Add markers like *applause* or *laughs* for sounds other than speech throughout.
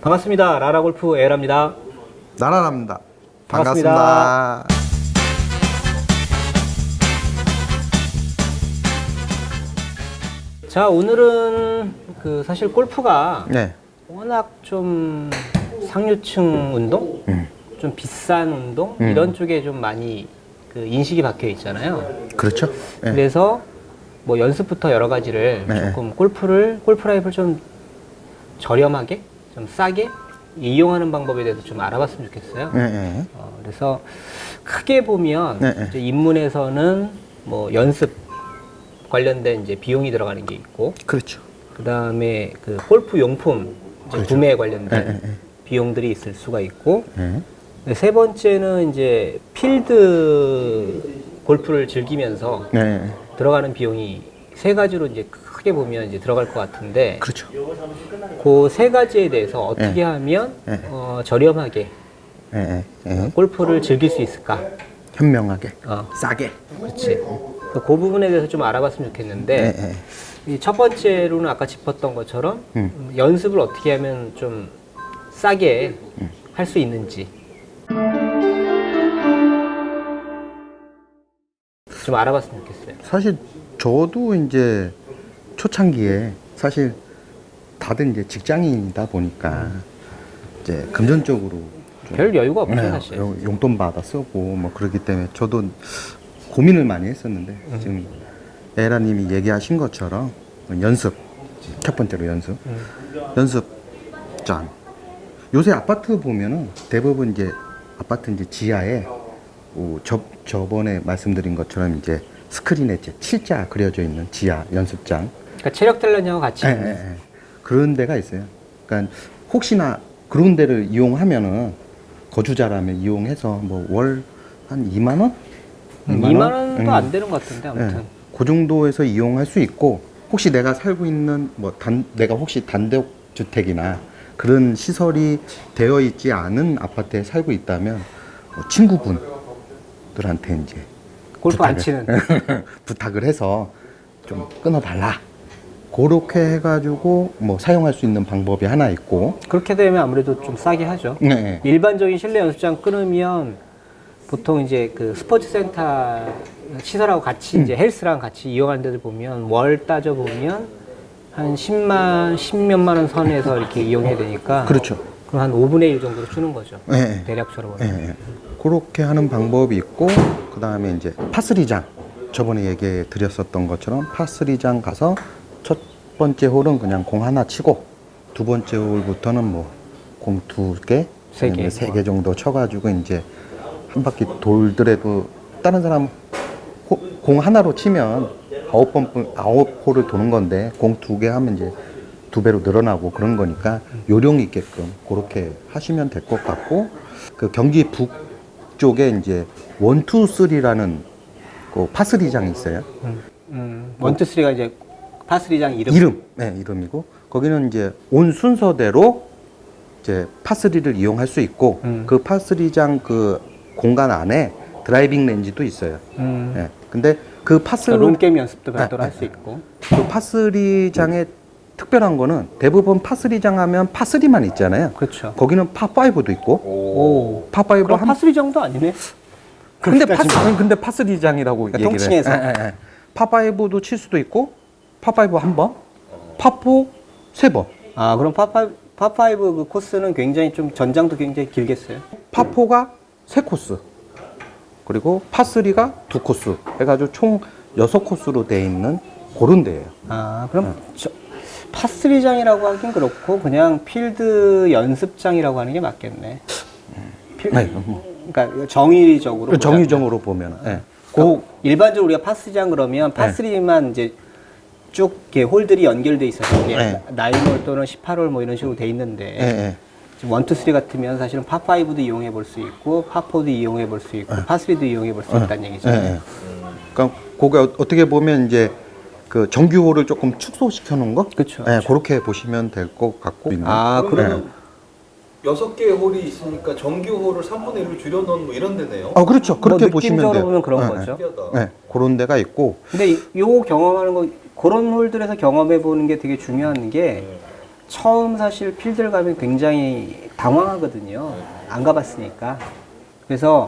반갑습니다. 라라골프 에라입니다. 나라랍니다. 반갑습니다. 반갑습니다. 자, 오늘은 그 사실 골프가 네. 워낙 좀 상류층 운동, 좀 비싼 운동 음. 이런 쪽에 좀 많이 그 인식이 박혀 있잖아요. 그렇죠. 네. 그래서 뭐 연습부터 여러 가지를 네. 조금 골프를 골프 라이프를 좀 저렴하게, 좀 싸게 이용하는 방법에 대해서 좀 알아봤으면 좋겠어요. 네, 네. 어, 그래서 크게 보면 네, 네. 이제 입문에서는 뭐 연습 관련된 이제 비용이 들어가는 게 있고 그렇죠. 그 다음에 그 골프 용품 이제 그렇죠. 구매에 관련된 네, 네, 네. 비용들이 있을 수가 있고 네. 네, 세 번째는 이제 필드 골프를 즐기면서 네. 들어가는 비용이 세 가지로 이제 크게 보면 이제 들어갈 것 같은데 그렇죠. 그 세 가지에 대해서 어떻게 네. 하면 네. 어, 저렴하게 네, 네. 네. 골프를 즐길 수 있을까? 현명하게. 어, 싸게. 그렇지. 그그 부분에 대해서 좀 알아봤으면 좋겠는데 네, 네. 이첫 번째로는 아까 짚었던 것처럼 음. 음, 연습을 어떻게 하면 좀 싸게 음. 할수 있는지 좀 알아봤으면 좋겠어요. 사실 저도 이제 초창기에 사실 다들 이제 직장인이다 보니까 이제 금전적으로 좀별 여유가 없죠 네, 사실. 용- 용돈 받아 쓰고 뭐 그러기 때문에 저도 고민을 많이 했었는데 음. 지금 에라님이 얘기하신 것처럼 연습 첫 번째로 연습 음. 연습장 요새 아파트 보면은 대부분 이제 아파트 이제 지하에 어, 저 저번에 말씀드린 것처럼 이제 스크린에 이제 칠자 그려져 있는 지하 연습장 그러니까 체력 단련하고 같이 예. 예, 예. 그런 데가 있어요. 그러니까 혹시나 그런 데를 이용하면은 거주자라면 이용해서 뭐 월 한 2만 원? 음, 2만 2만 원도 음. 안 되는 것 같은데 아무튼. 예. 그 정도에서 이용할 수 있고 혹시 내가 살고 있는 뭐 단 내가 혹시 단독 주택이나 그런 시설이 되어 있지 않은 아파트에 살고 있다면 뭐 친구분들한테 이제 골프 안 부탁을- 치는. *laughs* 부탁을 해서 좀 끊어달라. 그렇게 해가지고 뭐 사용할 수 있는 방법이 하나 있고. 그렇게 되면 아무래도 좀 싸게 하죠. 네. 일반적인 실내 연습장 끊으면 보통 이제 그 스포츠 센터 시설하고 같이 음. 이제 헬스랑 같이 이용하는 데들 보면 월 따져 보면 한 10만, 10몇만 원 선에서 이렇게 이용해야 되니까 그렇죠. 그럼 한 5분의 1 정도로 주는 거죠. 네. 대략적으로. 예. 그렇게 하는 방법이 있고 그 다음에 이제 파스리장 저번에 얘기해 드렸었던 것처럼 파스리장 가서 첫 번째 홀은 그냥 공 하나 치고 두 번째 홀부터는 뭐 공 두 개, 세 개. 세 개 정도 쳐가지고 이제 한 바퀴 돌더라도 다른 사람 호- 공 하나로 치면 아홉 번 아홉 홀을 도는 건데 공 두 개 하면 이제 두 배로 늘어나고 그런 거니까 요령 있게끔 그렇게 하시면 될 것 같고 그 경기 북쪽에 이제 원투 쓰리라는 그 파스리장이 있어요. 음, 음, 원투쓰리가 이제 파스리장 이름. 이름, 네, 이름이고 거기는 이제 온 순서대로 이제 파스리를 이용할 수 있고 음. 그 파스리장 그 공간 안에 드라이빙 렌지도 있어요. 음, 네. 근데 그 파스 그러니까 롱게임 연습도 별도로 네, 할수 있고. 그 파스리장의 특별한 거는 대부분 파스리장 하면 파스리만 있잖아요. 그렇죠. 거기는 파5도 있고 오. 파5 그럼 한 파스리장도 아니네. 근데 그렇게 파스. 아니, 근데 파스리장이라고 그러니까 얘기를 통칭해서. 해. 예, 예, 예. 파5도 칠 수도 있고 파5 한 번, 파4 세 번. 아, 그럼 파파, 파파이브 그 코스는 굉장히 좀 전장도 굉장히 길겠어요. 파4가 세 코스. 그리고 파3가 두 코스. 해가지고 총 여섯 코스로 돼 있는 그런 데예요. 아, 그럼 저, 파스리장이라고 하긴 그렇고 그냥 필드 연습장이라고 하는 게 맞겠네. 필, 네, 뭐. 그러니까 정의적으로 그 정의적으로 보면. 예. 고 일반적으로 우리가 파스리장 그러면 파스리만 이제 쭉 이렇게 홀들이 연결돼 있어서 이게 네. 나인홀 또는 18홀 뭐 이런 식으로 돼 있는데 예, 예. 지금 원투 쓰리 같으면 사실은 파5도 이용해 볼 수 있고 파포도 이용해 볼 수 있고 파3도 이용해 볼 수 있다는 얘기죠. 예, 예. 그러니까 그게 어- 어떻게 보면 이제 그 정규호를 조금 축소시켜 놓은 거? 그쵸, 예, 그쵸. 그렇게 보시면 될 것 같고. 아, 예. 그러면 여섯 개의 홀이 있으니까 정규 홀을 3분의 1로 줄여 넣은 뭐 이런 데네요. 아, 그렇죠. 그렇게 뭐 보시면 느낌적으로 돼요. 보면 그런 예, 거죠. 신기하다. 예, 그런 데가 있고. 근데 이- 요거 경험하는 거 그런 홀들에서 경험해 보는 게 되게 중요한 게 처음 사실 필드를 가면 굉장히 당황하거든요. 안 가봤으니까. 그래서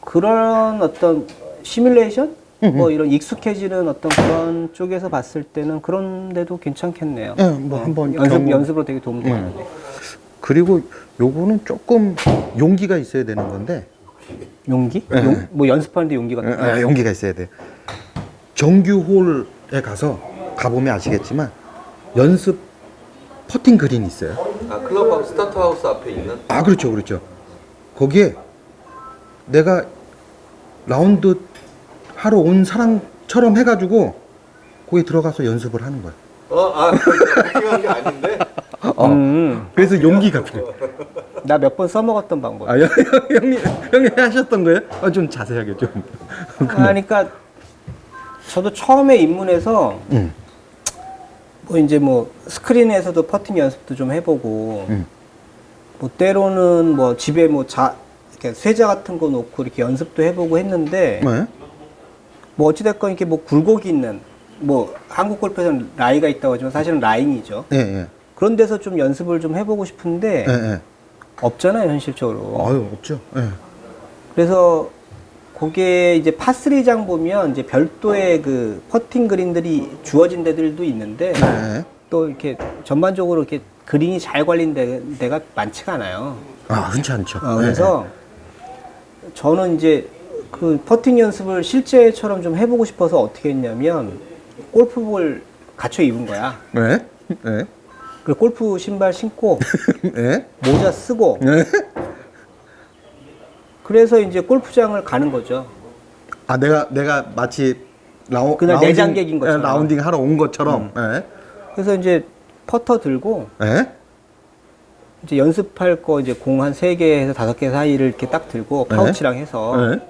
그런 어떤 시뮬레이션? 뭐 이런 익숙해지는 어떤 그런 쪽에서 봤을 때는 그런데도 괜찮겠네요. 예, 뭐 한번 연습, 경험- 연습으로 되게 도움이 되는데. 그리고 요거는 조금 용기가 있어야 되는 건데 용기? 네. 용- 뭐 연습하는데 용기가 예, 예, 용기가 있어야 돼. 정규 홀에 가서 가보면 아시겠지만 연습 퍼팅 그린이 있어요. 아 클럽하우스 스타트 하우스 앞에 있는 아 그렇죠 그렇죠 거기에 내가 라운드 하러 온 사람처럼 해가지고 거기 들어가서 연습을 하는 거야 어아 게 아닌데 어. 그래서 용기가 필요해 나몇 번 써먹었던 방법. 아 형- 형- 형님 형님 하셨던 거예요? 아, 좀 자세하게 좀 그러니까 저도 처음에 입문해서 응. 뭐 이제 뭐 스크린에서도 퍼팅 연습도 좀 해보고 응. 뭐 때로는 뭐 집에 뭐 자 이렇게 쇠자 같은 거 놓고 이렇게 연습도 해보고 했는데 네? 뭐 어찌됐건 이렇게 뭐 굴곡이 있는 뭐 한국 골프에서는 라이가 있다고 하지만 사실은 라인이죠. 예, 예. 그런 데서 좀 연습을 좀 해보고 싶은데 예, 예. 없잖아요 현실적으로. 아유 없죠 예. 그래서 거기에 이제 파3장 보면 이제 별도의 그 퍼팅 그린들이 주어진 데들도 있는데 네. 또 이렇게 전반적으로 이렇게 그린이 잘 관린 데, 데가 많지가 않아요. 아 흔치 않죠 어, 그래서 저는 이제 그 퍼팅 연습을 실제처럼 좀 해보고 싶어서 어떻게 했냐면 골프볼 갖춰 입은 거야. 네? 네? 그 골프 신발 신고 *laughs* 네? 모자 쓰고 네? 그래서 이제 골프장을 가는 거죠. 아 내가 내가 마치 라운 그날 라운딩- 내장객인 것처럼. 예, 라운딩 하러 온 것처럼 예? 그래서 이제 퍼터 들고 예? 이제 연습할 거 이제 공 한 세 개에서 다섯 개 사이를 이렇게 딱 들고 네. 파우치랑 해서 예?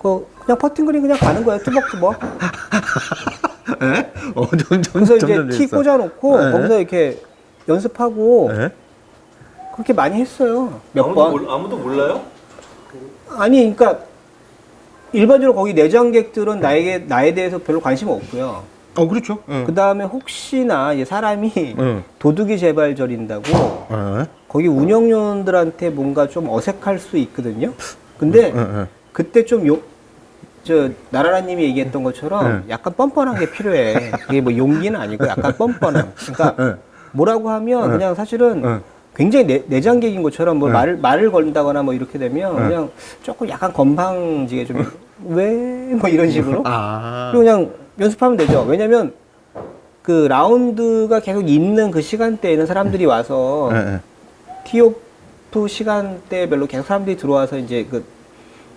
그 그냥 퍼팅 그린 그냥 가는 거예요 투벅투벅 *laughs* 예? 어, 점점 그래서 이제 점점 티 재밌어. 꽂아 놓고 네. 거기서 이렇게 연습하고 예? 그렇게 많이 했어요 몇 아무도, 번 몰, 아무도 몰라요? 아니 그러니까 일반적으로 거기 내장객들은 나에게 나에 대해서 별로 관심 없고요 어 그렇죠 예. 그 다음에 혹시나 이제 사람이 응. 도둑이 재발 저린다고 예? 거기 운영요원들한테 뭔가 좀 어색할 수 있거든요 근데 예, 예. 그때 좀 용, 저, 나라라님이 얘기했던 것처럼 네. 약간 뻔뻔한 게 필요해. 그게 뭐 용기는 아니고 약간 뻔뻔함. 그러니까 네. 뭐라고 하면 네. 그냥 사실은 네. 굉장히 내, 내장객인 것처럼 뭐 네. 말을, 말을 걸다거나 뭐 이렇게 되면 네. 그냥 조금 약간 건방지게 좀, 왜? 뭐 이런 식으로. 아 그리고 그냥 연습하면 되죠. 왜냐면 그 라운드가 계속 있는 그 시간대에는 사람들이 와서 예, 예. 티오프 시간대별로 계속 사람들이 들어와서 이제 그,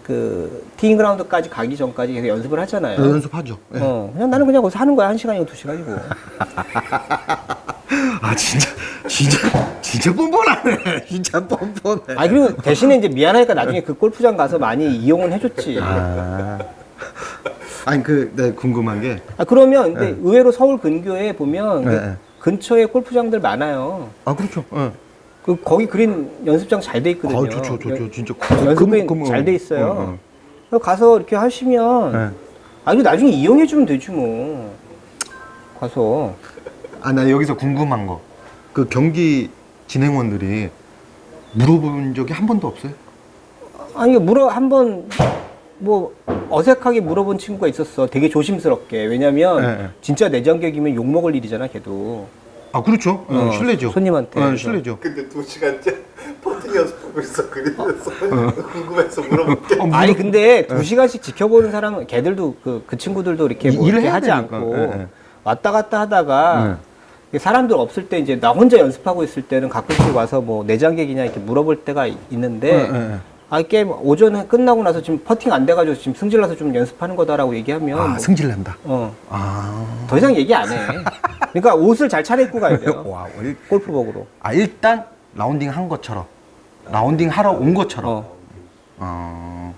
그, 티잉 그라운드까지 가기 전까지 계속 연습을 하잖아요. 네, 연습하죠 예. 어, 그냥 나는 그냥 거기서 하는 거야. 한 시간이고 두 시간이고. *laughs* 아 진짜 진짜 진짜 뻔뻔하네 *laughs* 진짜 뻔뻔해 아, 그리고 대신에 이제 미안하니까 나중에 그 골프장 가서 많이 이용은 해줬지. 아, 아 아니 그 네, 궁금한 게 그러면 근데 의외로 서울 근교에 보면 그 네, 네. 근처에 골프장들 많아요. 아 그렇죠 예. 그, 거기 그린 연습장 잘 돼 있거든요. 아 좋죠 좋죠 진짜 연습 그린 금- 금- 잘돼 어, 있어요. 어, 어. 그래서 가서 이렇게 하시면 네. 아, 이거 나중에 이용해 주면 되지 뭐. 가서. 아, 나 여기서 궁금한 거. 그 경기 진행원들이 물어본 적이 한 번도 없어요? 아니 물어 한번 뭐 어색하게 물어본 친구가 있었어. 되게 조심스럽게. 왜냐면 네, 네. 진짜 내장객이면 욕 먹을 일이잖아, 걔도. 아, 그렇죠. 어, 실례죠. 손님한테. 어. 실례죠. 근데 두 시간째 퍼팅 연습하고 있어 그래서 궁금해서 물어볼게 어, 아니 근데 두 시간씩 지켜보는 사람은 걔들도 그, 그 친구들도 이렇게 뭐 이- 일을 이렇게 해야 하지 되니까. 않고 예, 예. 왔다 갔다 하다가 사람들 없을 때 이제 나 혼자 연습하고 있을 때는 가끔씩 와서 뭐 내장객이냐 이렇게 물어볼 때가 이- 있는데 예. 아 게임 오전에 끝나고 나서 지금 퍼팅 안 돼가지고 지금 승질나서 좀 연습하는 거다라고 얘기하면 아, 뭐, 승질 난다. 어, 아. 더 이상 얘기 안 해. 그러니까 옷을 잘 차려입고 가야 돼요. *laughs* 와, 일, 골프복으로. 아, 일단 라운딩 한 것처럼. 라운딩 하러 온 것처럼. 어. 아.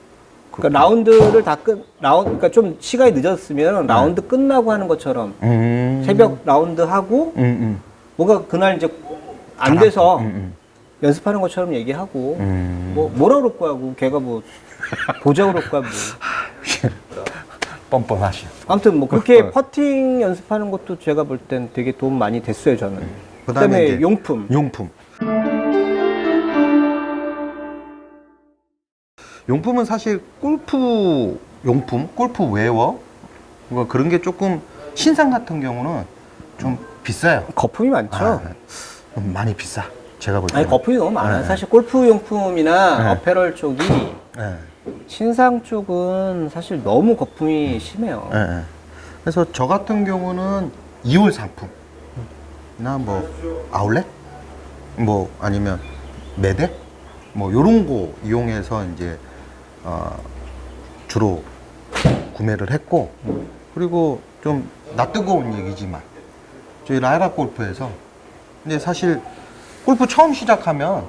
그러니까 라운드를 다 끝, 라운, 그러니까 좀 시간이 늦었으면 라운드 끝나고 하는 것처럼 음. 새벽 라운드 하고 음, 음. 뭔가 그날 이제 안잘 돼서 음, 음. 연습하는 것처럼 얘기하고 음. 뭐 뭐라 그럴 거야, 고 걔가 뭐 보자 그럴 거야 뭐. *laughs* 뻔뻔하시. 아무튼 뭐 그렇게 네. 퍼팅 연습하는 것도 제가 볼 땐 되게 도움 많이 됐어요 저는. 그다음에 그다음에 이제 용품. 용품. 용품은 사실 골프 용품, 골프 웨어 뭐 그런 게 조금 신상 같은 경우는 좀 비싸요. 거품이 많죠. 아, 좀 많이 비싸. 제가 볼 때. 아니 거품이 너무 많아요. 네. 사실 골프 용품이나 네. 어페럴 쪽이 예. 신상 쪽은 사실 너무 거품이 심해요. 예, 예. 그래서 저 같은 경우는 2월 상품이나 뭐 아울렛 뭐 아니면 매대 뭐 요런 거 이용해서 이제 어 주로 구매를 했고 그리고 좀 낯뜨거운 얘기지만 저희 라이라 골프에서 근데 사실 골프 처음 시작하면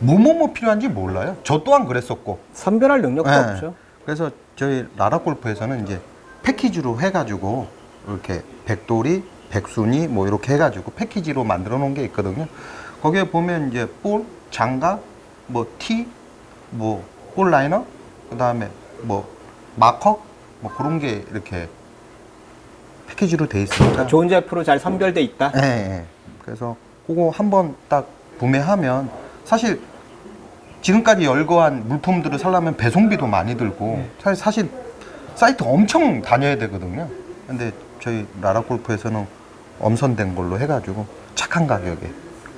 뭐뭐뭐 필요한지 몰라요. 저 또한 그랬었고 선별할 능력도 네. 없죠. 그래서 저희 라라 골프에서는 이제 패키지로 해가지고 이렇게 백돌이, 백순이 뭐 이렇게 해가지고 패키지로 만들어 놓은 게 있거든요. 거기에 보면 이제 볼, 장갑, 뭐 티, 뭐 볼 라이너, 그 다음에 뭐 마커, 뭐 그런 게 이렇게 패키지로 돼 있으니까. 좋은 제품으로 잘 선별돼 있다. 예, 예. 그래서 그거 한번 딱 구매하면 사실 지금까지 열거한 물품들을 살려면 배송비도 많이 들고 사실, 사실 사이트 엄청 다녀야 되거든요. 근데 저희 라라 골프에서는 엄선된 걸로 해가지고 착한 가격에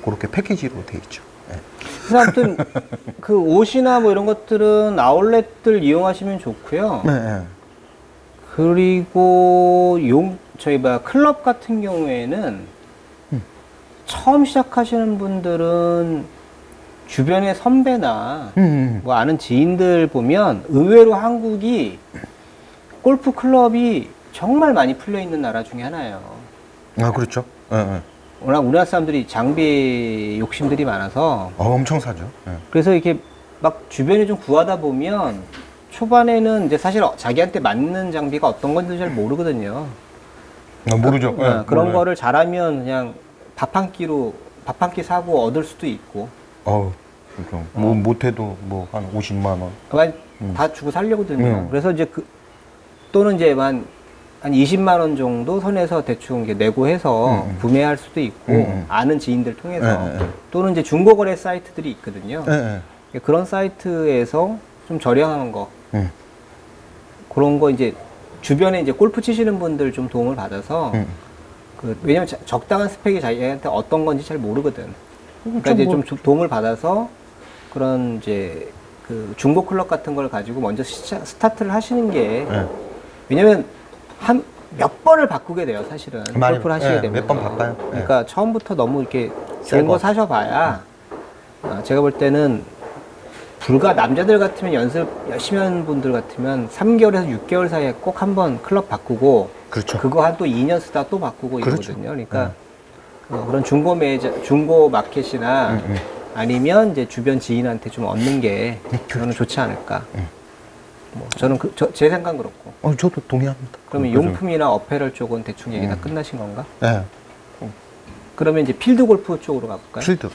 그렇게 패키지로 돼 있죠. 예. 그래서 아무튼 *laughs* 그 옷이나 뭐 이런 것들은 아울렛들 이용하시면 좋고요. 네, 네. 그리고 용 저희 뭐 클럽 같은 경우에는 음. 처음 시작하시는 분들은 주변의 선배나 음, 음. 뭐 아는 지인들 보면 의외로 한국이 골프 클럽이 정말 많이 풀려 있는 나라 중에 하나예요. 아 그렇죠. 예, 예. 워낙 우리나라 사람들이 장비 욕심들이 많아서 어, 엄청 사죠. 예. 그래서 이렇게 막 주변에 좀 구하다 보면 초반에는 이제 사실 자기한테 맞는 장비가 어떤 건지 잘 모르거든요. 어, 모르죠. 어, 예, 그런 몰라요. 거를 잘하면 그냥 밥 한 끼로 밥 한 끼 사고 얻을 수도 있고 그렇죠. 뭐 못해도 뭐 한 50만 원. 그만 다 주고 살려고 들면 음. 그래서 이제 그 또는 이제 한, 한 20만 원 정도 선에서 대충 이렇게 내고 해서 음, 음. 구매할 수도 있고 음, 음. 아는 지인들 통해서 예. 또는 이제 중고거래 사이트들이 있거든요. 예, 예. 그런 사이트에서 좀 저렴한 거 음. 그런 거 이제 주변에 이제 골프 치시는 분들 좀 도움을 받아서 음. 그 왜냐면 자- 적당한 스펙이 자기한테 어떤 건지 잘 모르거든. 그러니까 좀 이제 뭐- 좀 주- 도움을 받아서 그런 이제 그 중고 클럽 같은 걸 가지고 먼저 시차, 스타트를 하시는 게 예. 왜냐면 한 몇 번을 바꾸게 돼요 사실은 많이- 골프를 하시게 예, 되면 몇번 바꿔요. 예. 그러니까 처음부터 너무 이렇게 새 좋은 거 거. 사셔봐야 어, 제가 볼 때는 불과 남자들 같으면 연습 열심히 하는 분들 같으면 3개월에서 6개월 사이에 꼭 한 번 클럽 바꾸고 그렇죠. 그거 한 또 2년 쓰다 또 바꾸고 그렇죠. 이러거든요. 그러니까 어, 그런 중고 매장, 중고 마켓이나 음, 음. 아니면 이제 주변 지인한테 좀 얻는 게 그렇죠. 저는 좋지 않을까. 음. 뭐 저는 그, 저, 제 생각 은 그렇고. 어, 저도 동의합니다. 그러면 그죠. 용품이나 어페럴 쪽은 대충 얘기 다 음. 끝나신 건가? 예. 그러면 이제 필드 골프 쪽으로 가볼까요? 필드.